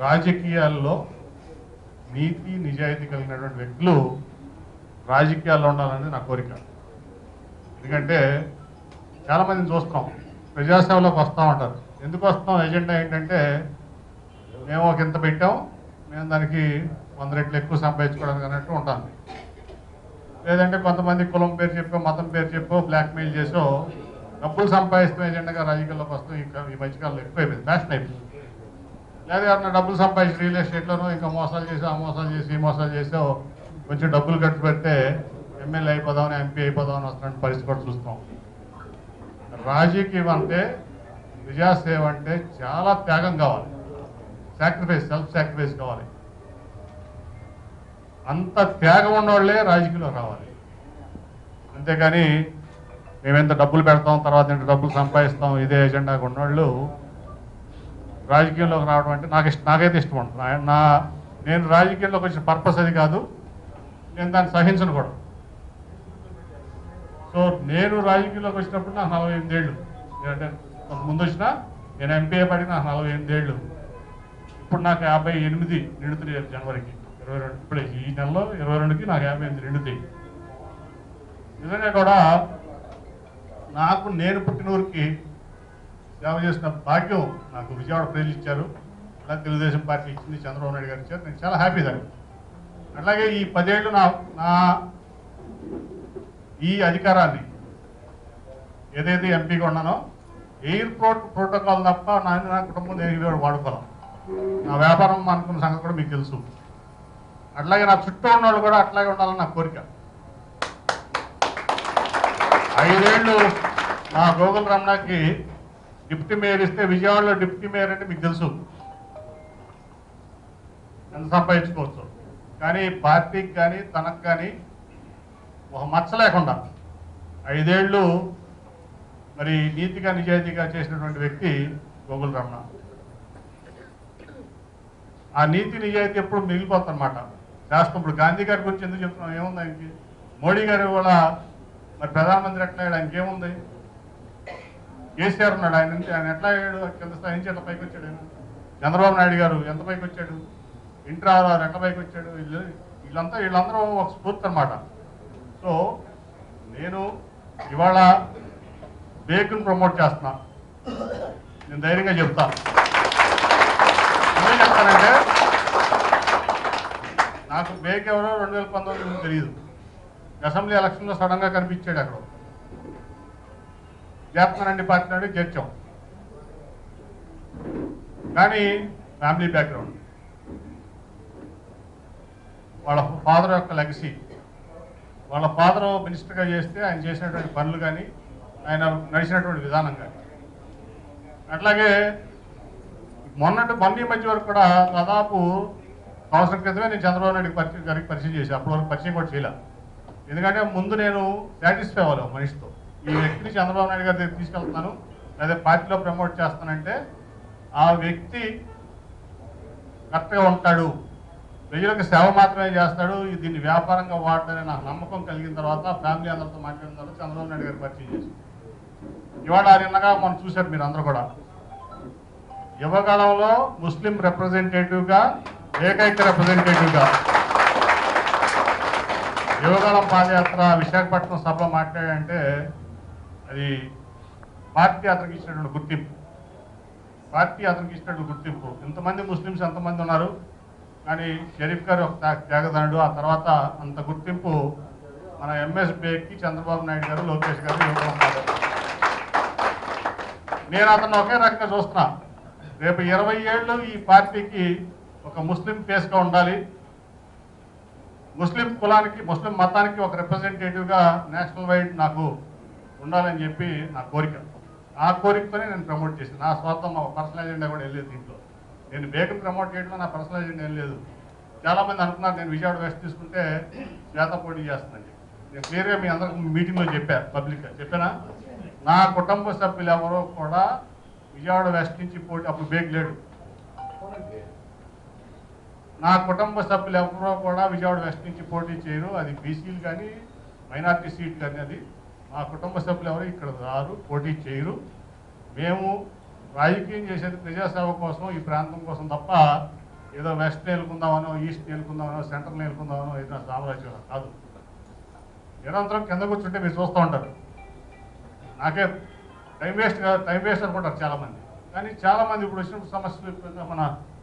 రాజకీయాల్లో నీతి నిజాయితీ కలిగినటువంటి వ్యక్తులు రాజకీయాల్లో ఉండాలని నా కోరిక. ఎందుకంటే చాలామందిని చూస్తాం. ప్రజాసేవలోకి వస్తూ ఉంటారు. ఎందుకు వస్తాం? ఎజెండా ఏంటంటే మేము ఒక ఇంత పెట్టాం. మేము దానికి వంద రెట్లు ఎక్కువ సంపాదించుకోవడానికి అన్నట్టు ఉంటాను లేదంటే కొంతమంది కులం పేరు చెప్పో మతం పేరు చెప్పో బ్లాక్మెయిల్ చేసో డబ్బులు సంపాదిస్తాం ఎజెండాగా రాజకీయాల్లోకి వస్తాం. ఇంకా ఈ మధ్యకాలంలో ఎక్కువైపోయింది ఫ్యాషన్ అయిపోయింది. లేదా ఎవరన్నా డబ్బులు సంపాదించి రియల్ ఎస్టేట్లోనూ ఇంకా మోసాలు చేసి ఆ మోసాలు చేసి ఈ మోసాలు చేసో కొంచెం డబ్బులు ఖర్చు పెడితే ఎమ్మెల్యే అయిపోదామని ఎంపీ అయిపోదామని వస్తున్న పరిస్థితి కూడా చూస్తాం రాజకీయం అంటే ప్రజాసేవ అంటే చాలా త్యాగం కావాలి. సాక్రిఫైస్ సెల్ఫ్ సాక్రిఫైస్ కావాలి. అంత త్యాగం ఉన్నవాళ్ళే రాజకీయంలో రావాలి. అంతేకాని మేమెంత డబ్బులు పెడతాం తర్వాత ఇంత డబ్బులు సంపాదిస్తాం ఇదే ఎజెండాగా ఉన్నవాళ్ళు రాజకీయంలోకి రావడం అంటే నాకు ఇష్టం నాకైతే ఇష్టం ఉంటుంది నా- నేను రాజకీయంలోకి వచ్చిన పర్పస్ అది కాదు. నేను దాన్ని సహించను కూడా. సో నేను రాజకీయంలోకి వచ్చినప్పుడు నాకు నలభై ఎనిమిది ఏళ్ళు. అంటే ముందు వచ్చినా నేను ఎంపీఏ పడి నాకు నలభై ఎనిమిది ఏళ్ళు. ఇప్పుడు నాకు యాభై ఎనిమిది నిండుతుంది జనవరికి. ఇరవై రెండు ఇప్పుడు ఈ నెలలో ఇరవై రెండుకి నాకు యాభై ఎనిమిది నిండుతాయి. నిజంగా కూడా నాకు నేను పుట్టిన ఊరికి సేవ చేసిన భాగ్యం నాకు విజయవాడ ప్రజలు ఇచ్చారు అలా తెలుగుదేశం పార్టీ ఇచ్చింది చంద్రబాబు నాయుడు గారు ఇచ్చారు. నేను చాలా హ్యాపీ దాన్ని. అట్లాగే ఈ పదేళ్ళు నా నా ఈ అధికారాన్ని ఏదైతే ఎంపీగా ఉన్నానో ఎయిర్పోర్ట్ ప్రోటోకాల్ తప్ప నా నా కుటుంబం నేను వాడుకోవాలి నా వ్యాపారం అనుకున్న సంగతి కూడా మీకు తెలుసు. అట్లాగే నా చుట్టూ ఉన్న వాళ్ళు కూడా అట్లాగే ఉండాలని నా కోరిక. ఐదేళ్ళు నా గోగుల రమణకి డిప్యూటీ మేయర్ ఇస్తే విజయవాడలో డిప్యూటీ మేయర్ అంటే మీకు తెలుసు. ఎంత సంపాదించుకోవచ్చు. కానీ పార్టీకి కానీ తనకు కానీ ఒక మచ్చ లేకుండా ఐదేళ్ళు మరి నీతిగా నిజాయితీగా చేసినటువంటి వ్యక్తి గోగుల రమణ. ఆ నీతి నిజాయితీ ఎప్పుడు మిగిలిపోతుందన్నమాట. రాష్ట్రం ఇప్పుడు గాంధీ గారి గురించి ఎందుకు చెప్తున్నాం? ఏముంది ఆయనకి? మోడీ గారు కూడా మరి ప్రధానమంత్రి ఎట్లా అయ్యాడు ఆయనకి ఏముంది కేసీఆర్ ఉన్నాడు. ఆయన నుంచి ఆయన ఎట్లా అయ్యాడు? కింద స్థాయి నుంచి ఎట్లా పైకి వచ్చాడు ఆయన? చంద్రబాబు నాయుడు గారు ఎంత పైకి వచ్చాడు? ఇంటర్ ఎట్లా పైకి వచ్చాడు? వీళ్ళు వీళ్ళంతా వీళ్ళందరూ ఒక స్ఫూర్తి అనమాట సో నేను ఇవాళ బేక్ను ప్రమోట్ చేస్తున్నా. నేను ధైర్యంగా చెప్తా. ఏం చెప్తానంటే నాకు బేక్ ఎవరో రెండు వేల పంతొమ్మిది తెలియదు. అసెంబ్లీ ఎలక్షన్లో సడన్గా కనిపించాడు అక్కడ చేస్తున్నానండి పార్టీ నుండి చేర్చాం. కానీ ఫ్యామిలీ బ్యాక్గ్రౌండ్. వాళ్ళ ఫాదర్ యొక్క లెగసీ. వాళ్ళ ఫాదర్ మినిస్టర్గా చేస్తే ఆయన చేసినటువంటి పనులు కానీ ఆయన నడిచినటువంటి విధానం కానీ. అట్లాగే మొన్నటి మొన్న మధ్య వరకు కూడా దాదాపు సంవత్సరం క్రితమే నేను చంద్రబాబు నాయుడు పరిచయం గారికి పరిచయం చేశాను. అప్పటి వరకు పరిచయం కూడా చేయలేదు ఎందుకంటే ముందు నేను సాటిస్ఫై అవ్వాలి మనిషితో. ఈ వ్యక్తిని చంద్రబాబు నాయుడు గారి దగ్గర తీసుకెళ్తున్నాను లేదా పార్టీలో ప్రమోట్ చేస్తానంటే ఆ వ్యక్తి కరెక్ట్గా ఉంటాడు. ప్రజలకు సేవ మాత్రమే చేస్తాడు. దీన్ని వ్యాపారంగా వాడతానని నాకు నమ్మకం కలిగిన తర్వాత ఫ్యామిలీ అందరితో మాట్లాడిన తర్వాత చంద్రబాబు నాయుడు గారు పరిచయం చేశారు. ఇవాళ నిన్నగా మనం చూశారు మీరు అందరూ కూడా. యువకాలంలో ముస్లిం రిప్రజెంటేటివ్గా ఏకైక రిప్రజెంటేటివ్గా యువకాలం పాదయాత్ర విశాఖపట్నం సభలో మాట్లాడంటే అది పార్టీ అతనికి ఇచ్చినటువంటి గుర్తింపు. పార్టీ అతనికి ఇచ్చినటువంటి గుర్తింపు. ఇంతమంది ముస్లిమ్స్ ఎంతమంది ఉన్నారు? కానీ షరీఫ్ గారు ఒక త్యాగ- త్యాగదానుడు ఆ తర్వాత అంత గుర్తింపు మన ఎంఎస్పేకి చంద్రబాబు నాయుడు గారు లోకేష్ గారు ఇవ్వడం నేను అతను ఒకే రకంగా చూస్తున్నా. రేపు ఇరవై ఏళ్ళు ఈ పార్టీకి ఒక ముస్లిం ఫేస్గా ఉండాలి. ముస్లిం కులానికి ముస్లిం మతానికి ఒక రిప్రజెంటేటివ్గా నేషనల్ వైడ్ నాకు ఉండాలని చెప్పి నా కోరిక. ఆ కోరికతోనే నేను ప్రమోట్ చేశాను. నా స్వార్థం మా పర్సనల్ ఎజెండా కూడా వెళ్ళలేదు దీంట్లో. నేను బేకం ప్రమోట్ చేయడంలో నా పర్సనల్ ఎజెండా ఏం లేదు. చాలామంది అనుకున్నారు నేను విజయవాడ వెస్ట్ తీసుకుంటే శ్వేత పోటీ చేస్తుందండి నేను క్లియర్గా మీ అందరికి మీటింగ్లో చెప్పాను పబ్లిక్గా చెప్పానా? నా కుటుంబ సభ్యులు ఎవరో కూడా విజయవాడ వెస్ట్ నుంచి పోటీ అప్పుడు బేక్ లేడు. నా కుటుంబ సభ్యులు ఎవరో కూడా విజయవాడ వెస్ట్ నుంచి పోటీ చేయరు. అది బీసీలు కానీ మైనార్టీ సీట్ కానీ అది. మా కుటుంబ సభ్యులు ఎవరు? ఇక్కడ రారు పోటీ చేయరు. మేము రాజకీయం చేసేది ప్రజాసేవ కోసం ఈ ప్రాంతం కోసం తప్ప ఏదో వెస్ట్ నేలుకుందామనో ఈస్ట్ నేలుకుందామనో సెంటర్ నేలుకుందామనో ఏదైనా సామ్రాజ్యం కాదు. నిరంతరం కింద కూర్చుంటే మీరు చూస్తూ ఉంటారు. నాకే టైం వేస్ట్ కాదు టైం వేస్ట్ అనుకుంటారు చాలామంది. కానీ చాలామంది ఇప్పుడు వచ్చిన సమస్యలు మన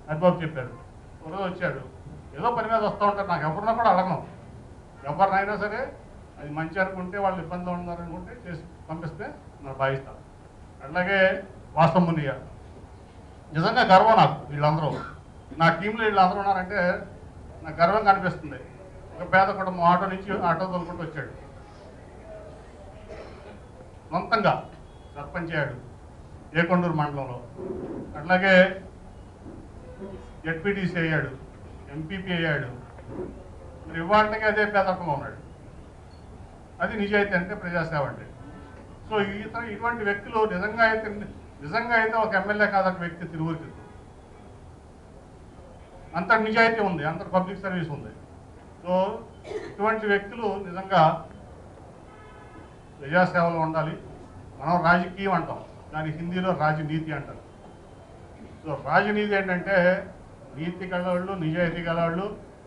అనుభవం చెప్పారు ఒకరోజు వచ్చాడు. ఏదో పని మీద వస్తూ ఉంటారు. నాకు ఎవరున్నా కూడా అడగను. ఎవరినైనా సరే అది మంచి అనుకుంటే వాళ్ళు ఇబ్బంది ఉన్నారు అనుకుంటే చేసి పంపిస్తే నాకు భావిస్తాను అట్లాగే వాసం నిజంగా గర్వం నాకు వీళ్ళందరూ. నా టీంలో వీళ్ళందరూ ఉన్నారంటే నాకు గర్వం కనిపిస్తుంది. ఒక పేద కుటుంబం ఆటో నుంచి ఆటో తోలుకుంటూ వచ్చాడు. సొంతంగా సర్పంచ్ అయ్యాడు ఏకొండూరు మండలంలో. అట్లాగే జడ్పీటీసీ అయ్యాడు ఎంపీపీ అయ్యాడు. మరి ఇవాళకి అదే పేదరికంలో ఉన్నాడు. అది నిజాయితీ అంటే ప్రజాసేవ అంటే. సో ఇతర ఇటువంటి వ్యక్తులు నిజంగా అయితే నిజంగా అయితే ఒక ఎమ్మెల్యే కాదొక వ్యక్తి తిరువురికి. అంత నిజాయితీ ఉంది అంత పబ్లిక్ సర్వీస్ ఉంది. సో ఇటువంటి వ్యక్తులు నిజంగా ప్రజాసేవలో ఉండాలి. మనం రాజకీయం అంటాం దాని హిందీలో రాజనీతి అంటారు. సో రాజనీతి ఏంటంటే నీతి గలవాళ్ళు నిజాయితీ గలవాళ్ళు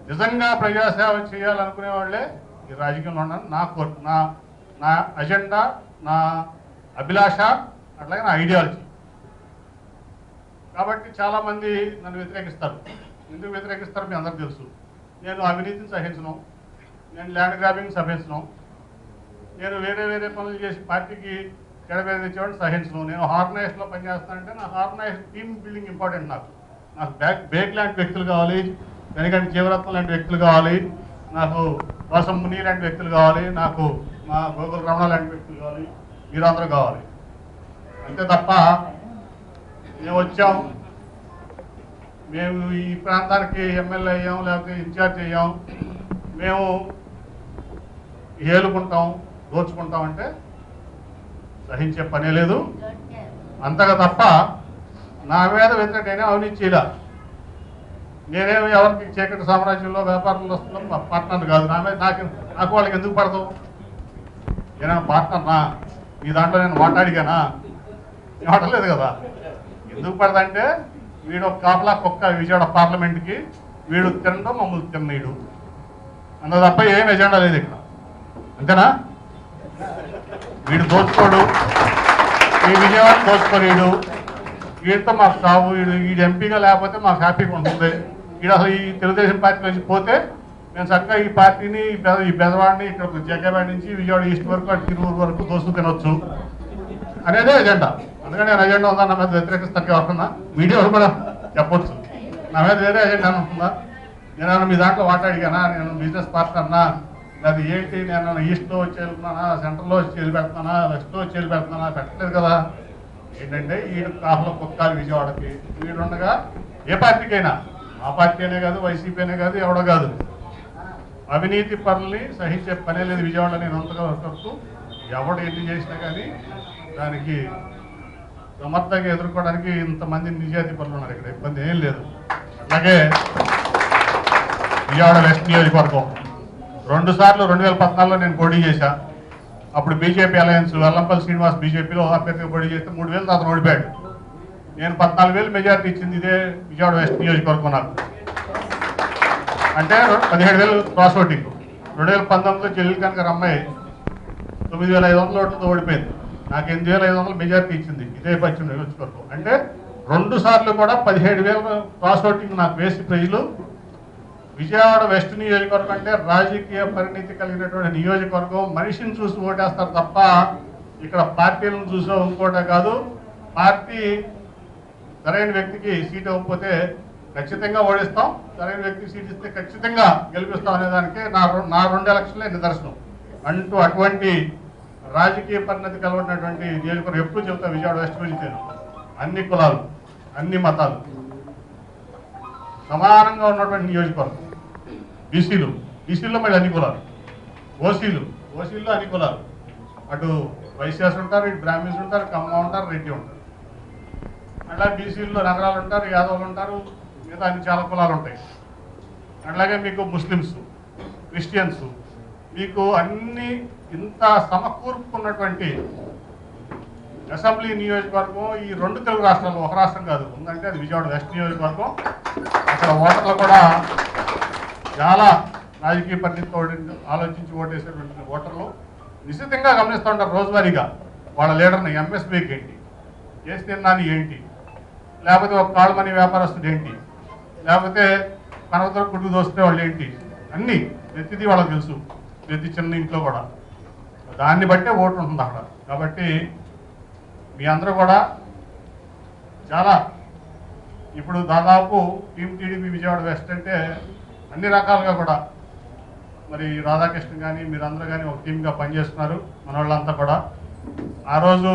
నిజంగా ప్రజాసేవ చేయాలనుకునే వాళ్ళే ఈ రాజకీయంలో ఉన్నాను నా కోర్ నా నా అజెండా నా అభిలాష అట్లాగే నా ఐడియాలజీ కాబట్టి చాలామంది నన్ను వ్యతిరేకిస్తారు. ఎందుకు వ్యతిరేకిస్తారు మీ అందరికి తెలుసు. నేను అవినీతిని సహించను. నేను ల్యాండ్ గ్రాబింగ్ సహించను. నేను వేరే వేరే పనులు చేసి పార్టీకి చెడబేద సహించను. నేను హార్నైజ్లో పనిచేస్తానంటే నా హార్నైజ్ టీమ్ బిల్డింగ్ ఇంపార్టెంట్ నాకు. నాకు బ్యాక్ బ్రేక్ లాంటి వ్యక్తులు కావాలి. వెనకంటి జీవరత్నం లాంటి వ్యక్తులు కావాలి. నాకు వాసం ముని లాంటి వ్యక్తులు కావాలి నాకు మా గోకుల రమణ లాంటి వ్యక్తులు కావాలి మీరందరూ కావాలి. అంతే తప్ప మేము వచ్చాం. మేము ఈ ప్రాంతానికి ఎమ్మెల్యే అయ్యాం లేకపోతే ఇన్ఛార్జ్ అయ్యాం. మేము ఏలుకుంటాం దోచుకుంటాం అంటే సహించే పనే లేదు. అంతగా తప్ప నా మీద వ్యతిరేకైనా అవినీతి చేయాలి. నేనేమి ఎవరికి చీకటి సామ్రాజ్యంలో వ్యాపారంలో వస్తున్నాం పార్ట్నర్ కాదు. నా నాకు నాకు వాళ్ళకి ఎందుకు పడతావు? నేనేమో పార్ట్నర్నా? మీ దాంట్లో నేను మాట్లాడిగానా? నేను మాట్లాడలేదు కదా. ఎందుకు పడదంటే వీడు ఒక కాపలా కుక్క విజయవాడ పార్లమెంట్కి వీడు తినడం మమ్మల్ని తిన్నీడు అన్న తప్ప ఏం ఎజెండా లేదు ఇక్కడ. అంతేనా? వీడు దోచుకోడు. ఈ విజయవాడ దోచుకోలేడు వీడితో మాకు సాగు వీడు వీడు ఎంపీగా లేకపోతే మాకు హ్యాపీగా ఉంటుంది. ఇక్కడ అసలు ఈ తెలుగుదేశం పార్టీ నుంచి పోతే మేము చక్కగా ఈ పార్టీని ఈ బెదవాడిని ఈ ఇక్కడ జగ్గబాడి నుంచి విజయవాడ ఈస్ట్ వరకు అటు తిరువురు వరకు దోస్తు తినొచ్చు అనేదే ఎజెండా. అందుకని నేను ఎజెండా ఉందా నా మీద వ్యతిరేకిస్తాను ఎవరున్నా మీడియా కూడా చెప్పొచ్చు. నా మీద వేరే ఎజెండా అనుకుందా నేను మీ దాంట్లో మాట్లాడిగానా నేను బిజినెస్ పార్ట్నర్నా అది ఏంటి? నేను ఈస్ట్లో వచ్చి వెళ్తున్నానా సెంటర్లో వచ్చి వెళ్ళి పెడుతున్నానా వెస్ట్లో వచ్చి వెళ్ళి పెట్టలేదు కదా. ఏంటంటే ఈ కాఫలో కుక్కాలి విజయవాడకి. వీడుండగా ఏ పార్టీకైనా ఆ పార్టీ అనే కాదు వైసీపీ అనే కాదు ఎవడో కాదు. అవినీతి పనుల్ని సహించే పనే లేదు విజయవాడ నేను అంతగా వస్తూ ఎవడు ఎన్ని చేసినా కానీ దానికి సమర్థంగా ఎదుర్కోవడానికి ఇంతమంది నిజాతి పనులు ఉన్నారు ఇక్కడ ఇబ్బంది ఏం లేదు. అలాగే విజయవాడ వెస్ట్ నియోజకవర్గం. రెండు సార్లు రెండు వేల పద్నాలుగులో నేను పోటీ చేశా. అప్పుడు బీజేపీ అలయన్స్ వెల్లంపల్లి శ్రీనివాస్ బీజేపీలో అభ్యర్థిగా పోటీ చేస్తే మూడు వేలు అతను ఓడిపోయాడు నేను పద్నాలుగు వేలు మెజార్టీ ఇచ్చింది ఇదే విజయవాడ వెస్ట్ నియోజకవర్గం నాకు. అంటే పదిహేడు వేలు క్రాస్ ఓటింగ్. రెండు వేల పంతొమ్మిదిలో చెల్లెలు కనుక అమ్మాయి తొమ్మిది వేల ఐదు వందల ఓట్లతో ఓడిపోయింది. నాకు ఎనిమిది వేల ఐదు వందలు మెజార్టీ ఇచ్చింది ఇదే పశ్చిమ నియోజకవర్గం. అంటే రెండు సార్లు కూడా పదిహేడు వేల క్రాస్ ఓటింగ్ నాకు వేసి ప్రజలు విజయవాడ వెస్ట్ నియోజకవర్గం అంటే రాజకీయ పరిణితి కలిగినటువంటి నియోజకవర్గం. మనిషిని చూసి ఓటేస్తారు తప్ప ఇక్కడ పార్టీలను చూసో ఇంకోటే కాదు. పార్టీ సరైన వ్యక్తికి సీట్ ఇవ్వకపోతే ఖచ్చితంగా ఓడిస్తాం. సరైన వ్యక్తికి సీట్ ఇస్తే ఖచ్చితంగా గెలిపిస్తాం అనే దానికి నా నా రెండు ఎలక్షన్లే నిదర్శనం. అంటూ అటువంటి రాజకీయ పరిణతి కలవటినటువంటి నియోజకవర్గం ఎప్పుడు చెబుతా విజయవాడ వెస్ట్ గురించి అన్ని కులాలు అన్ని మతాలు. సమానంగా ఉన్నటువంటి నియోజకవర్గం. బీసీలు బీసీల్లో మళ్ళీ అన్ని కులాలు. ఓసీలు ఓసీల్లో అన్ని కులాలు. అటు వైశ్యాస్ ఉంటారు ఇటు బ్రాహ్మిన్స్ ఉంటారు కమ్మ ఉంటారు రెడ్డి ఉంటారు. అట్లా బీసీల్లో నగరాలు ఉంటారు యాదవులు ఉంటారు మిగతా అన్ని చాలా కులాలు ఉంటాయి. అట్లాగే మీకు ముస్లిమ్స్ క్రిస్టియన్స్ మీకు అన్ని ఇంత సమకూర్పుకున్నటువంటి అసెంబ్లీ నియోజకవర్గం ఈ రెండు తెలుగు రాష్ట్రాల్లో ఒక రాష్ట్రం కాదు. ఉందంటే అది విజయవాడ వెస్ట్ నియోజకవర్గం. అక్కడ ఓటర్లు కూడా చాలా రాజకీయ పరిస్థితితో ఆలోచించి ఓటేసేటువంటి ఓటర్లు నిశ్చితంగా గమనిస్తూ ఉంటారు రోజువారీగా. వాళ్ళ లీడర్ని ఎంఎస్బీకి ఏంటి? కేసు నాని ఏంటి? లేకపోతే ఒక కాళ్ళమని వ్యాపారస్తుడు ఏంటి? లేకపోతే మనతో గుడ్డు దోస్తే వాళ్ళు ఏంటి? అన్నీ ప్రతిదీ వాళ్ళకి తెలుసు. ప్రతి చిన్న ఇంట్లో కూడా. దాన్ని బట్టే ఓటు ఉంటుంది అక్కడ. కాబట్టి మీ అందరూ కూడా చాలా ఇప్పుడు దాదాపు టీం టీడీపీ విజయవాడ వెస్ట్ అంటే అన్ని రకాలుగా కూడా మరి రాధాకృష్ణ కానీ మీరందరూ కానీ ఒక టీమ్గా పనిచేస్తున్నారు మన వాళ్ళంతా కూడా. ఆ రోజు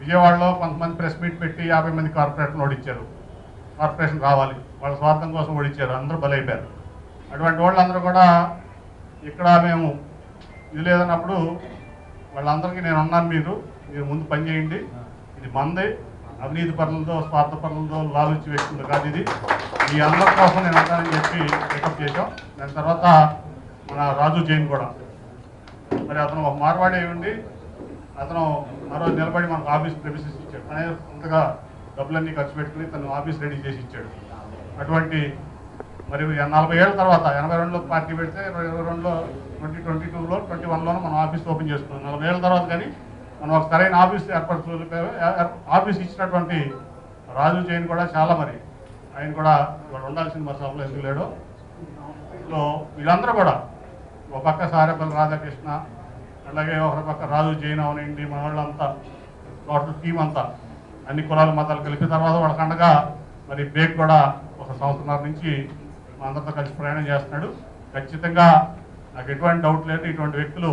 విజయవాడలో కొంతమంది ప్రెస్ మీట్ పెట్టి యాభై మంది కార్పొరేషన్ ఓడించారు. కార్పొరేషన్ రావాలి. వాళ్ళ స్వార్థం కోసం ఓడించారు. అందరూ బలైపోయారు. అటువంటి వాళ్ళందరూ కూడా ఇక్కడ మేము ఇది లేదన్నప్పుడు వాళ్ళందరికీ నేను ఉన్నాను మీరు మీరు ముందు పని చేయండి. ఇది మంది. అవినీతి పనులతో స్వార్థ పనులతో లాలుచి వ్యక్తులు కాదు ఇది. మీ అందరి కోసం నేను ఉంటానని చెప్పి పికప్ చేశాం. దాని తర్వాత మన రాజు జైన్ కూడా. మరి అతను ఒక మార్వాడే ఉండి అతను మరో నిలబడి మనకు ఆఫీస్ ప్రెమిసెస్ ఇచ్చాడు. తనే అంతగా డబ్బులన్నీ ఖర్చు పెట్టుకుని తను ఆఫీస్ రెడీ చేసి ఇచ్చాడు. అటువంటి మరి నలభై ఏళ్ళ తర్వాత ఎనభై రెండులో పార్టీ పెడితే ఇరవై రెండులో ట్వంటీ ట్వంటీ టూలో ట్వంటీ వన్లోనూ మనం ఆఫీస్ ఓపెన్ చేసుకున్నాం. నలభై ఏళ్ళ తర్వాత కానీ మనం ఒక సరైన ఆఫీస్ ఏర్పరచు ఆఫీస్ ఇచ్చినటువంటి రాజు జైన్ కూడా చాలా మరి. ఆయన కూడా ఇవాళ ఉండాల్సిన మరి సభలో ఎందుకు లేడు? సో వీళ్ళందరూ కూడా ఒక పక్క సారేపల్లి రాధాకృష్ణ అలాగే ఒక పక్క రాజు జైన్ అవనండి మన వాళ్ళంతా టోటల్ టీం అంతా అన్ని కులాల మతాలు కలిపి తర్వాత వాళ్ళకి అండగా మరి బేగ్ కూడా ఒక సంవత్సరం నుంచి మా అందరితో కలిసి ప్రయాణం చేస్తున్నాడు. ఖచ్చితంగా నాకు ఎటువంటి డౌట్ లేదు ఇటువంటి వ్యక్తులు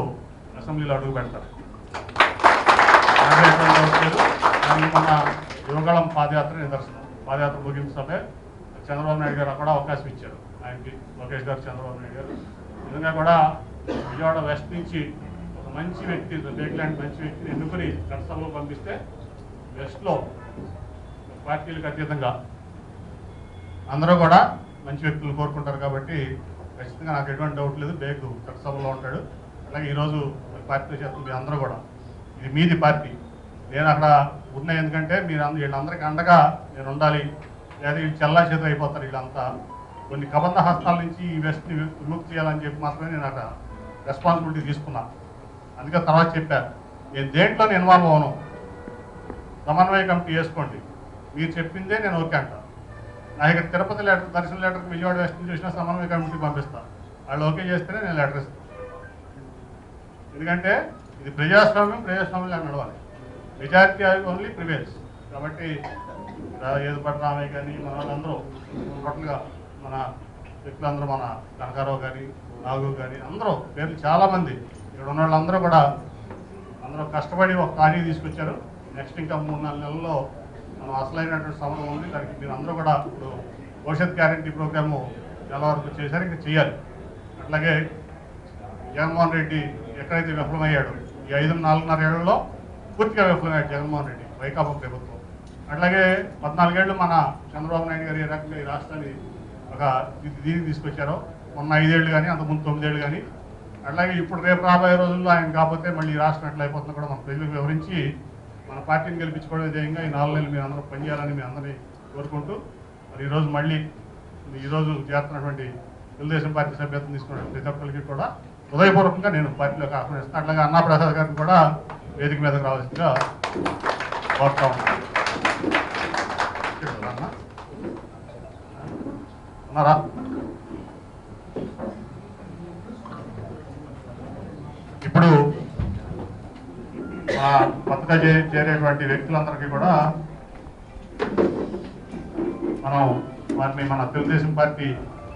అసెంబ్లీలో అడుగు పెడతారు. మన యువగళం పాదయాత్ర నిదర్శనం. పాదయాత్ర ముగింపు చంద్రబాబు నాయుడు గారు కూడా అవకాశం ఇచ్చారు. ఆయనకి లోకేష్ గారు చంద్రబాబు నాయుడు గారు. నిజంగా కూడా విజయవాడ వెస్ట్ నుంచి మంచి వ్యక్తి బేక్ లాంటి మంచి వ్యక్తిని ఎన్నుకుని చట్టసభలో పంపిస్తే వెస్ట్లో పార్టీలకు అతీతంగా అందరూ కూడా మంచి వ్యక్తులు కోరుకుంటారు కాబట్టి ఖచ్చితంగా నాకు ఎటువంటి డౌట్ లేదు. బేగ్ చట్టసభలో ఉంటాడు. అలాగే ఈరోజు పార్టీలో చేస్తుంది అందరూ కూడా. ఇది మీది పార్టీ. నేను అక్కడ ఉన్న ఎందుకంటే మీరు అంద- వీళ్ళందరికీ అండగా నేను ఉండాలి. లేదా వీళ్ళు చల్లా చేతులు అయిపోతారు వీళ్ళంతా. కొన్ని కబంధ హస్తాల నుంచి ఈ వెస్ట్ని విముక్తి చేయాలని చెప్పి మాత్రమే నేను అక్కడ రెస్పాన్సిబిలిటీ తీసుకున్నాను అందుకే తర్వాత చెప్పాను నేను దేంట్లో ఇన్వాల్వ్ అవను సమన్వయ కమిటీ వేసుకోండి. మీరు చెప్పిందే నేను ఓకే అంట. నా ఇక్కడ తిరుపతి లెటర్ దర్శన లెటర్కి విజయవాడ వెస్ట్ చూసిన సమన్వయ కమిటీ పంపిస్తాను వాళ్ళు ఓకే చేస్తేనే నేను లెటర్ ఇస్తాను ఎందుకంటే ఇది ప్రజాస్వామ్యం ప్రజాస్వామ్యంగా నడవాలి. మెజారిటీ ఓన్లీ ప్రివేల్స్ కాబట్టి రా- ఏది పట్ల రామయ్య కానీ మన వాళ్ళందరూ టోటల్గా మన వ్యక్తులందరూ మన కనకారావు కానీ నాగు కానీ అందరూ పేర్లు చాలామంది. ఇక్కడ ఉన్న వాళ్ళందరూ కూడా అందరూ కష్టపడి ఒక ఖాళీ తీసుకొచ్చారు. నెక్స్ట్ ఇంకా మూడు నాలుగు నెలల్లో మనం అసలైనటువంటి సమయం ఉంది. దానికి మీరు అందరూ కూడా ఇప్పుడు భవిష్యత్ గ్యారంటీ ప్రోగ్రాము నెల వరకు చేశారు. ఇంకా చేయాలి. అట్లాగే జగన్మోహన్ రెడ్డి ఎక్కడైతే విఫలమయ్యాడు ఈ ఐదు నాలుగున్నర ఏళ్ళలో పూర్తిగా విఫలమయ్యాడు జగన్మోహన్ రెడ్డి వైకాపా ప్రభుత్వం. అట్లాగే పద్నాలుగేళ్ళు మన చంద్రబాబు నాయుడు గారు ఈ రకంగా ఈ రాష్ట్రాన్ని ఒక దీనికి తీసుకొచ్చారో. మొన్న ఐదేళ్ళు కానీ అంతకుముందు తొమ్మిదేళ్ళు కానీ. అట్లాగే ఇప్పుడు రేపు రాబోయే రోజుల్లో ఆయన కాకపోతే మళ్ళీ ఈ రాష్ట్రం ఎట్లా అయిపోతుందో కూడా మన ప్రజలకు వివరించి మన పార్టీని గెలిపించుకోవడం విధంగా ఈ నాలుగు నెలలు మీరు అందరూ పనిచేయాలని మీ అందరినీ కోరుకుంటూ మరి ఈరోజు మళ్ళీ ఈరోజు చేస్తున్నటువంటి తెలుగుదేశం పార్టీ సభ్యత్వం తీసుకున్న ప్రతి ఒక్కరికి కూడా హృదయపూర్వకంగా నేను పార్టీలోకి ఆహ్వానిస్తాను అట్లాగే అన్నాప్రసాద్ గారిని కూడా వేదిక మీదకు రావాల్సిందిగా కోరుతా ఉన్నాను ఇక్కడ అన్న ఉన్నారా? ఇప్పుడు మా కొత్తగా చే చేరేటువంటి వ్యక్తులందరికీ కూడా మనం వారిని మన తెలుగుదేశం పార్టీ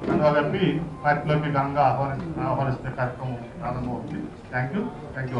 కండువా కలిపి పార్టీలోకి ఘనంగా ఆహ్వాని ఆహ్వానిస్తే కార్యక్రమం ప్రారంభమవుతుంది. Thank you thank you